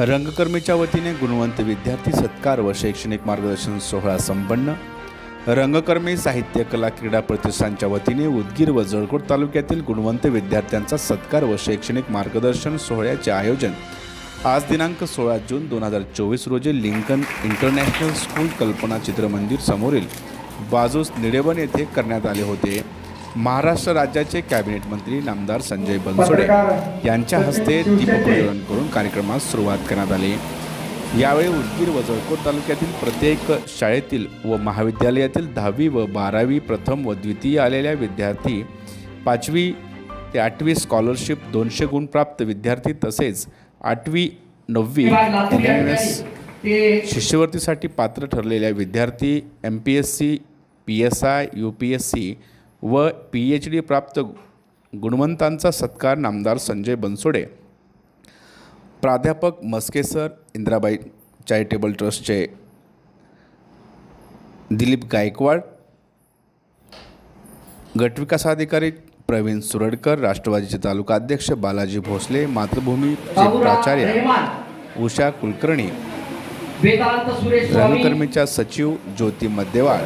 रंगकर्मीच्या वतीने गुणवंत विद्यार्थी सत्कार व शैक्षणिक मार्गदर्शन सोहळा संपन्न. रंगकर्मी साहित्य कला क्रीडा प्रतिष्ठानच्या वतीने उदगीर व जळकोट तालुक्यातील गुणवंत विद्यार्थ्यांचा सत्कार व शैक्षणिक मार्गदर्शन सोहळ्याचे आयोजन आज दिनांक सोळा जून दोन हजार चोवीस रोजी लिंकन इंटरनॅशनल स्कूल कल्पना चित्रमंदिर समोरील बाजूस निडेवन येथे करण्यात आले होते. महाराष्ट्र राज्याचे कॅबिनेट मंत्री नामदार संजय बनसोडे यांच्या हस्ते दीपप्रज्वलन करून कार्यक्रमास सुरुवात करण्यात आली. यावेळी उदगीर व जळकोट तालुक्यातील प्रत्येक शाळेतील व महाविद्यालयातील दहावी व बारावी प्रथम व द्वितीय आलेल्या विद्यार्थी पाचवी ते आठवी स्कॉलरशिप दोनशे गुण प्राप्त विद्यार्थी तसेच आठवी नववी शिष्यवृत्तीसाठी पात्र ठरलेल्या विद्यार्थी M P S C P S I U P S C व पी एच डी प्राप्त गुणवंतांचा सत्कार नामदार संजय बनसोडे प्राध्यापक मस्के सर इंदिराबाई चॅरिटेबल ट्रस्टचे दिलीप गायकवाड गटविकासाधिकारी प्रवीण सुरडकर राष्ट्रवादीचे तालुका अध्यक्ष बालाजी भोसले मातृभूमीचे प्राचार्य उषा कुलकर्णी रंगकर्मीच्या सचिव ज्योती मध्यवाळ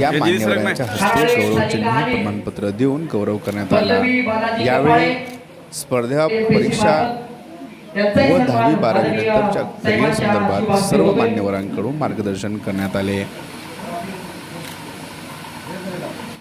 या मान्यवरांच्या हस्ते गौरवचिन्ह प्रमाणपत्र देऊन गौरव करण्यात आला. यावेळी स्पर्धा परीक्षा व दहावी बारावी नंतरच्या करिअर संदर्भात सर्व मान्यवरांकडून मार्गदर्शन करण्यात आले.